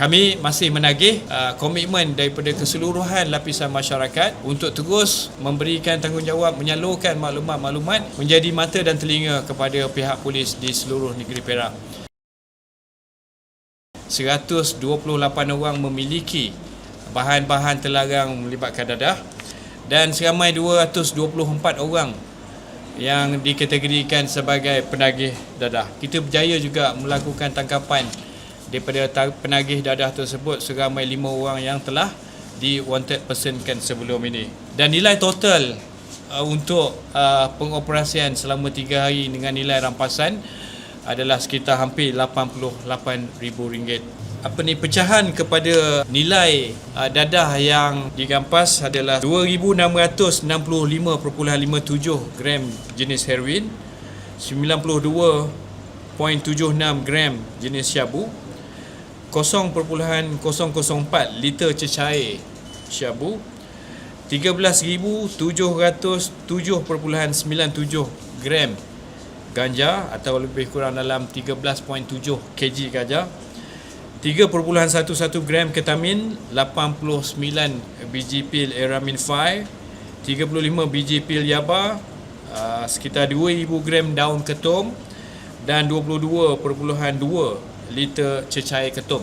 Kami masih menagih uh, komitmen daripada keseluruhan lapisan masyarakat untuk terus memberikan tanggungjawab menyalurkan maklumat-maklumat menjadi mata dan telinga kepada pihak polis di seluruh negeri Perak. 128 orang memiliki bahan-bahan terlarang melibatkan dadah dan seramai 224 orang yang dikategorikan sebagai penagih dadah. Kita berjaya juga melakukan tangkapan daripada penagih dadah tersebut seramai 5 orang yang telah di wanted personkan sebelum ini. Dan nilai total uh, untuk uh, pengoperasian selama 3 hari dengan nilai rampasan adalah sekitar hampir RM88,000. Apa ni pecahan kepada nilai uh, dadah yang digampas adalah 2665.57 gram jenis heroin, 92.76 gram jenis syabu, 0.004 liter cecair syabu, 13,707.97 gram ganja atau lebih kurang dalam 13.7 kg ganja 3.11 gram ketamin 89 biji pil eramin 5 35 biji pil yaba uh, sekitar 2000 gram daun ketum dan 22.2 liter cecair ketum